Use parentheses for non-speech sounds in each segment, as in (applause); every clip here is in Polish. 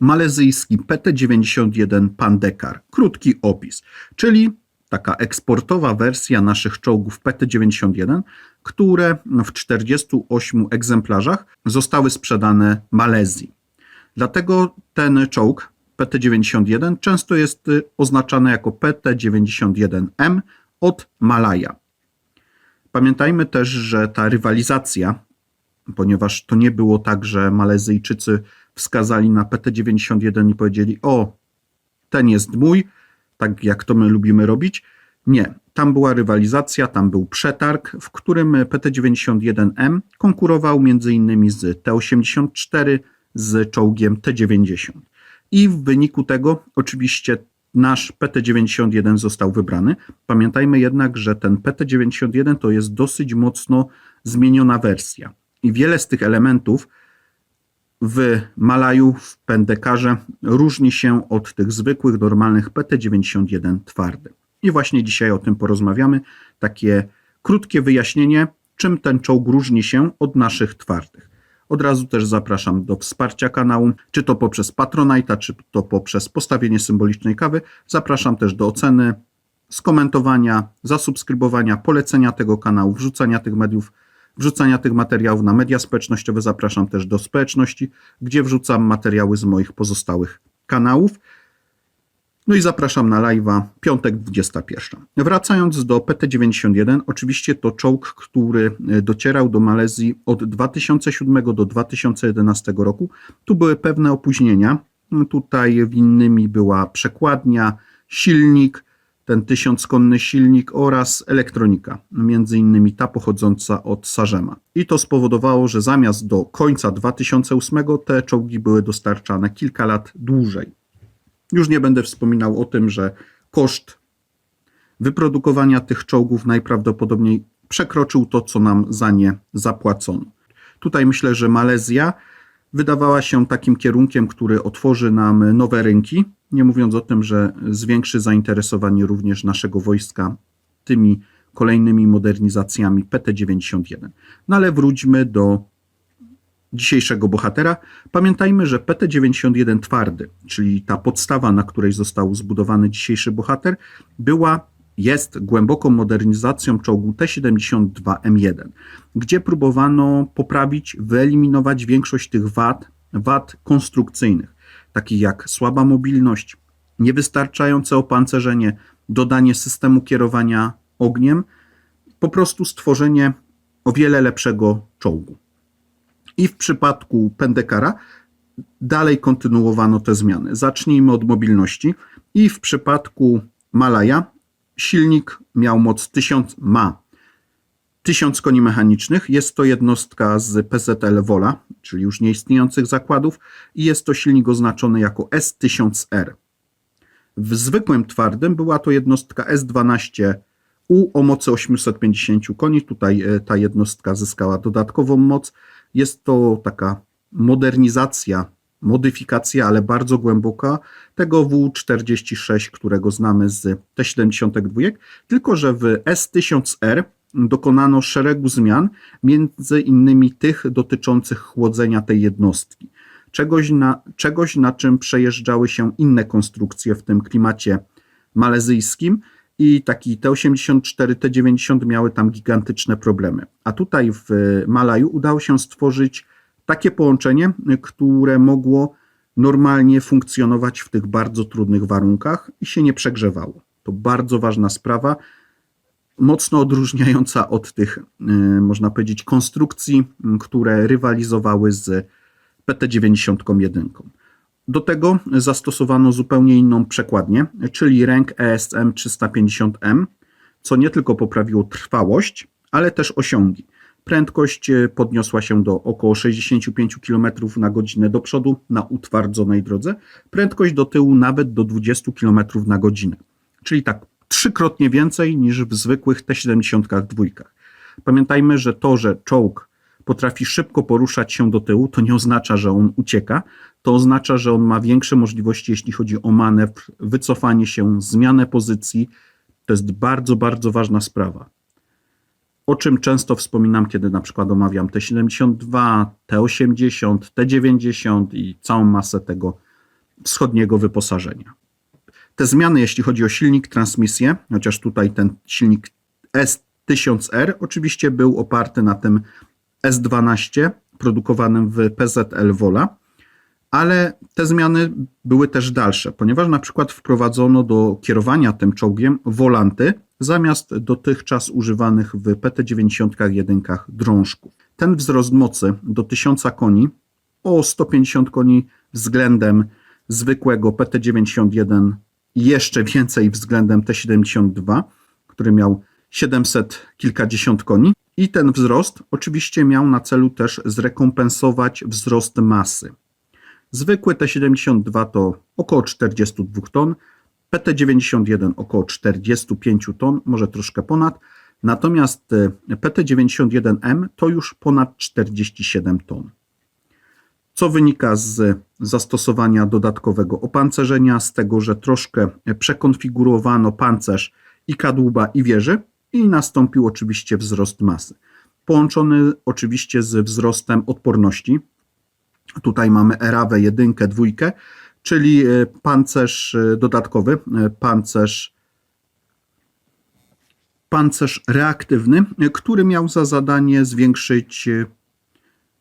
malezyjski PT-91 Pandekar. Krótki opis, czyli taka eksportowa wersja naszych czołgów PT-91, które w 48 egzemplarzach zostały sprzedane Malezji. Dlatego ten czołg PT-91 często jest y, oznaczany jako PT-91M od Malaja. Pamiętajmy też, że ta rywalizacja, ponieważ to nie było tak, że Malezyjczycy wskazali na PT-91 i powiedzieli: O, ten jest mój, tak jak to my lubimy robić. Nie, tam była rywalizacja, tam był przetarg, w którym PT-91M konkurował m.in. z T-84, z czołgiem T-90. I w wyniku tego oczywiście nasz PT-91 został wybrany. Pamiętajmy jednak, że ten PT-91 to jest dosyć mocno zmieniona wersja. I wiele z tych elementów w Malaju, w Pendekarze różni się od tych zwykłych, normalnych PT-91 twardy. I właśnie dzisiaj o tym porozmawiamy. Takie krótkie wyjaśnienie, czym ten czołg różni się od naszych twardych. Od razu też zapraszam do wsparcia kanału, czy to poprzez Patronite'a, czy to poprzez postawienie symbolicznej kawy. Zapraszam też do oceny, skomentowania, zasubskrybowania, polecenia tego kanału, wrzucania tych mediów, wrzucania tych materiałów na media społecznościowe. Zapraszam też do społeczności, gdzie wrzucam materiały z moich pozostałych kanałów. No i zapraszam na live'a, piątek 21. Wracając do PT-91, oczywiście to czołg, który e, docierał do Malezji od 2007 do 2011 roku. Tu były pewne opóźnienia. Tutaj winnymi była przekładnia, silnik, ten tysiąckonny silnik oraz elektronika, między innymi ta pochodząca od Sarzema. I to spowodowało, że zamiast do końca 2008 te czołgi były dostarczane kilka lat dłużej. Już nie będę wspominał o tym, że koszt wyprodukowania tych czołgów najprawdopodobniej przekroczył to, co nam za nie zapłacono. Tutaj myślę, że Malezja wydawała się takim kierunkiem, który otworzy nam nowe rynki, nie mówiąc o tym, że zwiększy zainteresowanie również naszego wojska tymi kolejnymi modernizacjami PT-91. No ale wróćmy do dzisiejszego bohatera. Pamiętajmy, że PT-91 twardy, czyli ta podstawa, na której został zbudowany dzisiejszy bohater, była jest głęboką modernizacją czołgu T-72M1, gdzie próbowano poprawić, wyeliminować większość tych wad, wad konstrukcyjnych, takich jak słaba mobilność, niewystarczające opancerzenie, dodanie systemu kierowania ogniem, po prostu stworzenie o wiele lepszego czołgu. I w przypadku Pendekara dalej kontynuowano te zmiany. Zacznijmy od mobilności. I w przypadku Malaja silnik miał moc 1000, ma 1000 koni mechanicznych. Jest to jednostka z PZL Wola, czyli już nieistniejących zakładów i jest to silnik oznaczony jako S1000R. W zwykłym twardym była to jednostka S12U o mocy 850 koni. Tutaj e, ta jednostka zyskała dodatkową moc jest to taka modernizacja, modyfikacja, ale bardzo głęboka tego W46, którego znamy z T72, tylko że w S1000R dokonano szeregu zmian, między innymi tych dotyczących chłodzenia tej jednostki. Czegoś na, czegoś, na czym przejeżdżały się inne konstrukcje w tym klimacie malezyjskim, i taki T84, T90 miały tam gigantyczne problemy. A tutaj w Malaju udało się stworzyć takie połączenie, które mogło normalnie funkcjonować w tych bardzo trudnych warunkach i się nie przegrzewało. To bardzo ważna sprawa, mocno odróżniająca od tych, e, można powiedzieć, konstrukcji, które rywalizowały z PT91. Do tego zastosowano zupełnie inną przekładnię, czyli ręk ESM 350M, co nie tylko poprawiło trwałość, ale też osiągi. Prędkość e, podniosła się do około 65 km na godzinę do przodu na utwardzonej drodze, prędkość do tyłu nawet do 20 km na godzinę. Czyli tak trzykrotnie więcej niż w zwykłych T-72. Pamiętajmy, że to, że czołg potrafi szybko poruszać się do tyłu, to nie oznacza, że on ucieka. To oznacza, że on ma większe możliwości, jeśli chodzi o manewr, wycofanie się, zmianę pozycji. To jest bardzo, bardzo ważna sprawa. O czym często wspominam, kiedy na przykład omawiam T72, T80, T90 i całą masę tego wschodniego wyposażenia. Te zmiany, jeśli chodzi o silnik, transmisję, chociaż tutaj ten silnik S1000R oczywiście był oparty na tym S12 produkowanym w PZL Wola, ale te zmiany były też dalsze, ponieważ na przykład wprowadzono do kierowania tym czołgiem wolanty zamiast dotychczas używanych w PT-91 drążków. Ten wzrost mocy do 1000 koni o 150 koni względem zwykłego PT-91 i jeszcze więcej względem T-72, który miał 700 kilkadziesiąt koni. I ten wzrost oczywiście miał na celu też zrekompensować wzrost masy. Zwykły T72 to około 42 ton, PT91 około 45 ton, może troszkę ponad, natomiast e, PT91M to już ponad 47 ton. Co wynika z zastosowania dodatkowego opancerzenia, z tego, że troszkę przekonfigurowano pancerz i kadłuba i wieży i nastąpił oczywiście wzrost masy. Połączony oczywiście z wzrostem odporności, Tutaj mamy Erawę jedynkę, dwójkę, czyli e, pancerz e, dodatkowy, e, pancerz, pancerz reaktywny, który miał za zadanie zwiększyć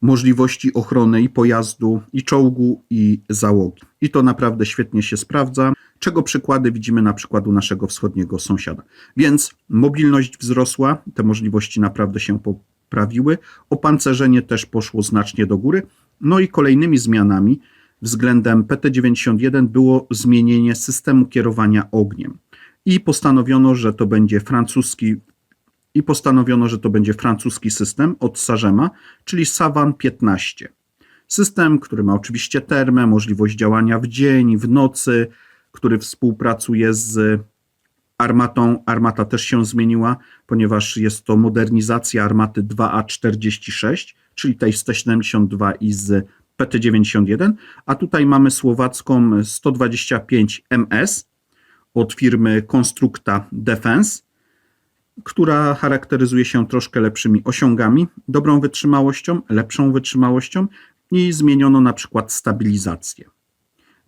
możliwości ochrony i pojazdu, i czołgu, i załogi. I to naprawdę świetnie się sprawdza, czego przykłady widzimy na przykład u naszego wschodniego sąsiada. Więc mobilność wzrosła, te możliwości naprawdę się poprawiły, opancerzenie też poszło znacznie do góry, no i kolejnymi zmianami względem PT91 było zmienienie systemu kierowania ogniem. I postanowiono, że to będzie francuski i postanowiono, że to będzie francuski system od Sagema, czyli Savan 15. System, który ma oczywiście termę, możliwość działania w dzień, w nocy, który współpracuje z armatą. Armata też się zmieniła, ponieważ jest to modernizacja armaty 2A46 czyli tej z T72 i z PT91, a tutaj mamy słowacką 125 MS od firmy Constructa Defense, która charakteryzuje się troszkę lepszymi osiągami, dobrą wytrzymałością, lepszą wytrzymałością i zmieniono na przykład stabilizację.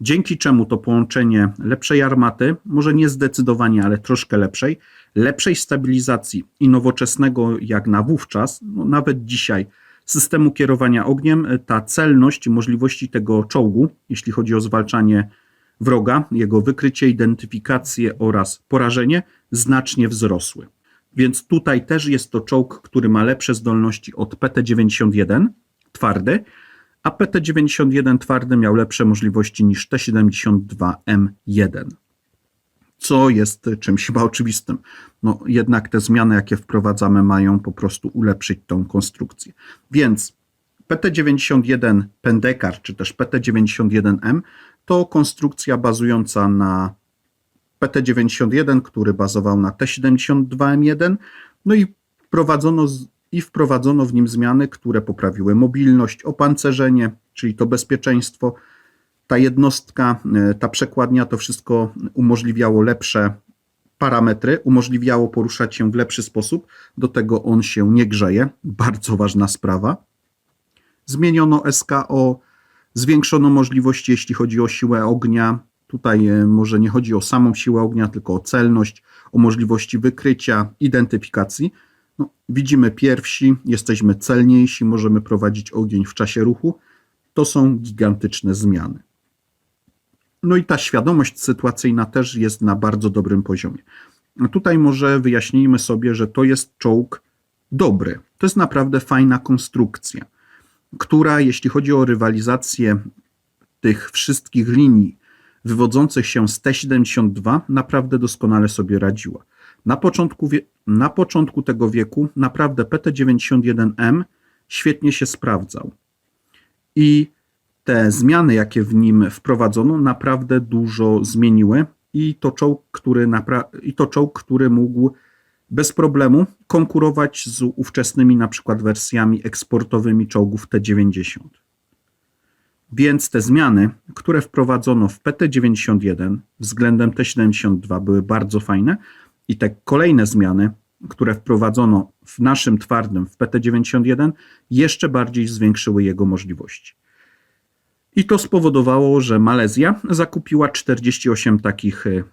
Dzięki czemu to połączenie lepszej armaty, może nie zdecydowanie, ale troszkę lepszej, lepszej stabilizacji i nowoczesnego jak na wówczas, no nawet dzisiaj systemu kierowania ogniem, ta celność, możliwości tego czołgu, jeśli chodzi o zwalczanie wroga, jego wykrycie, identyfikację oraz porażenie, znacznie wzrosły. Więc tutaj też jest to czołg, który ma lepsze zdolności od PT-91 twardy, a PT-91 twardy miał lepsze możliwości niż T-72M1 co jest czymś chyba oczywistym. No, jednak te zmiany, jakie wprowadzamy, mają po prostu ulepszyć tą konstrukcję. Więc PT91 Pendekar, czy też PT91M, to konstrukcja bazująca na PT91, który bazował na T72M1, no i wprowadzono, i wprowadzono w nim zmiany, które poprawiły mobilność, opancerzenie, czyli to bezpieczeństwo, ta jednostka, e, ta przekładnia, to wszystko umożliwiało lepsze parametry, umożliwiało poruszać się w lepszy sposób. Do tego on się nie grzeje. Bardzo ważna sprawa. Zmieniono SKO, zwiększono możliwości, jeśli chodzi o siłę ognia. Tutaj e, może nie chodzi o samą siłę ognia, tylko o celność, o możliwości wykrycia, identyfikacji. No, widzimy pierwsi, jesteśmy celniejsi, możemy prowadzić ogień w czasie ruchu. To są gigantyczne zmiany. No i ta świadomość sytuacyjna też jest na bardzo dobrym poziomie. Tutaj może wyjaśnijmy sobie, że to jest czołg dobry. To jest naprawdę fajna konstrukcja, która, jeśli chodzi o rywalizację tych wszystkich linii wywodzących się z T-72, naprawdę doskonale sobie radziła. Na początku, na początku tego wieku naprawdę PT-91M świetnie się sprawdzał. I te zmiany, jakie w nim wprowadzono, naprawdę dużo zmieniły i to czołg, który, i to czołg, który mógł bez problemu konkurować z ówczesnymi na przykład wersjami eksportowymi czołgów T-90. Więc te zmiany, które wprowadzono w PT-91 względem T-72 były bardzo fajne i te kolejne zmiany, które wprowadzono w naszym twardym w PT-91 jeszcze bardziej zwiększyły jego możliwości. I to spowodowało, że Malezja zakupiła 48 takich y,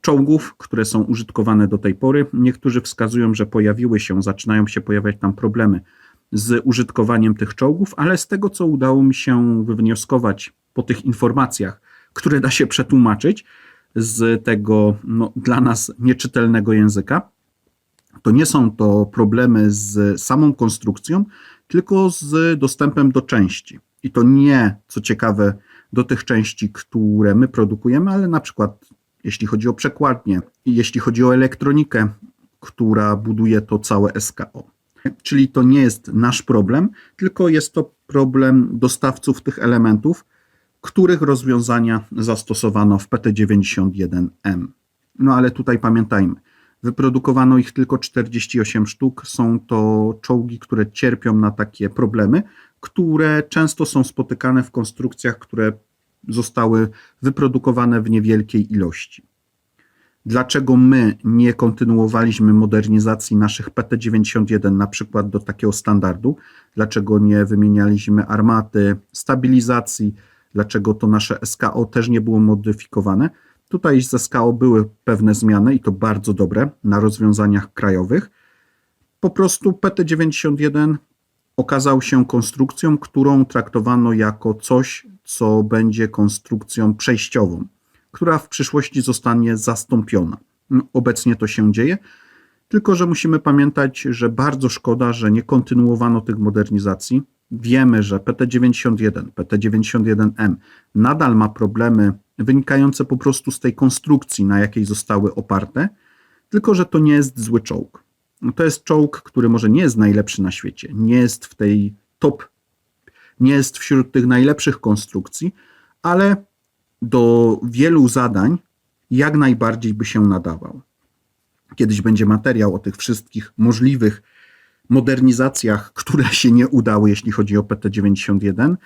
czołgów, które są użytkowane do tej pory. Niektórzy wskazują, że pojawiły się, zaczynają się pojawiać tam problemy z użytkowaniem tych czołgów, ale z tego, co udało mi się wywnioskować po tych informacjach, które da się przetłumaczyć z tego no, dla nas nieczytelnego języka, to nie są to problemy z samą konstrukcją, tylko z dostępem do części. I to nie, co ciekawe, do tych części, które my produkujemy, ale na przykład jeśli chodzi o przekładnię i jeśli chodzi o elektronikę, która buduje to całe SKO. Czyli to nie jest nasz problem, tylko jest to problem dostawców tych elementów, których rozwiązania zastosowano w PT91M. No ale tutaj pamiętajmy, wyprodukowano ich tylko 48 sztuk. Są to czołgi, które cierpią na takie problemy, które często są spotykane w konstrukcjach, które zostały wyprodukowane w niewielkiej ilości. Dlaczego my nie kontynuowaliśmy modernizacji naszych PT-91 na przykład do takiego standardu? Dlaczego nie wymienialiśmy armaty, stabilizacji? Dlaczego to nasze SKO też nie było modyfikowane? Tutaj z SKO były pewne zmiany i to bardzo dobre na rozwiązaniach krajowych. Po prostu PT-91 okazał się konstrukcją, którą traktowano jako coś, co będzie konstrukcją przejściową, która w przyszłości zostanie zastąpiona. No, Obecnie to się dzieje, tylko że musimy pamiętać, że bardzo szkoda, że nie kontynuowano tych modernizacji. Wiemy, że PT91, PT91M nadal ma problemy wynikające po prostu z tej konstrukcji, na jakiej zostały oparte, tylko że to nie jest zły czołg. No to jest czołg, który może nie jest najlepszy na świecie, nie jest w tej top, nie jest wśród tych najlepszych konstrukcji, ale do wielu zadań jak najbardziej by się nadawał. Kiedyś będzie materiał o tych wszystkich możliwych modernizacjach, które się nie udały, jeśli chodzi o PT-91.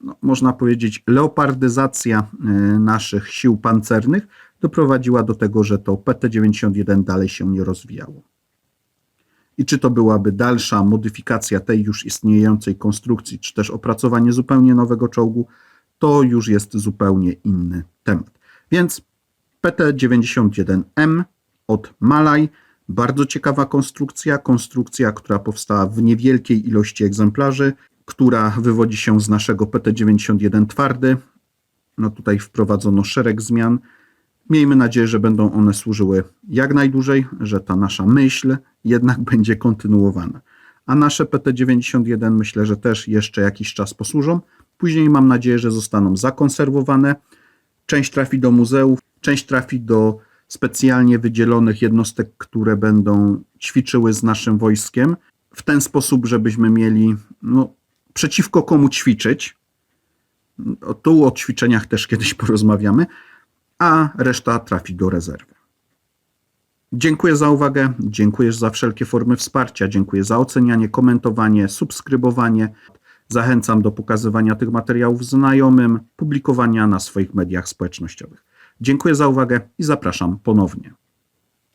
No, można powiedzieć, leopardyzacja y, naszych sił pancernych doprowadziła do tego, że to PT-91 dalej się nie rozwijało. I czy to byłaby dalsza modyfikacja tej już istniejącej konstrukcji, czy też opracowanie zupełnie nowego czołgu, to już jest zupełnie inny temat. Więc PT-91M od Malaj, bardzo ciekawa konstrukcja, konstrukcja, która powstała w niewielkiej ilości egzemplarzy, która wywodzi się z naszego PT-91 twardy. No tutaj wprowadzono szereg zmian. Miejmy nadzieję, że będą one służyły jak najdłużej, że ta nasza myśl jednak (laughs) będzie kontynuowana. A nasze PT91 myślę, że też jeszcze jakiś czas posłużą. Później mam nadzieję, że zostaną zakonserwowane. Część trafi do muzeów, część trafi do specjalnie wydzielonych jednostek, które będą ćwiczyły z naszym wojskiem, w ten sposób, żebyśmy mieli no, przeciwko komu ćwiczyć. O, tu o ćwiczeniach też kiedyś (laughs) porozmawiamy, a reszta trafi do rezerwy. Dziękuję za uwagę, dziękuję za wszelkie formy wsparcia, dziękuję za ocenianie, komentowanie, subskrybowanie. Zachęcam do pokazywania tych materiałów znajomym, publikowania na swoich mediach społecznościowych. Dziękuję za uwagę i zapraszam ponownie.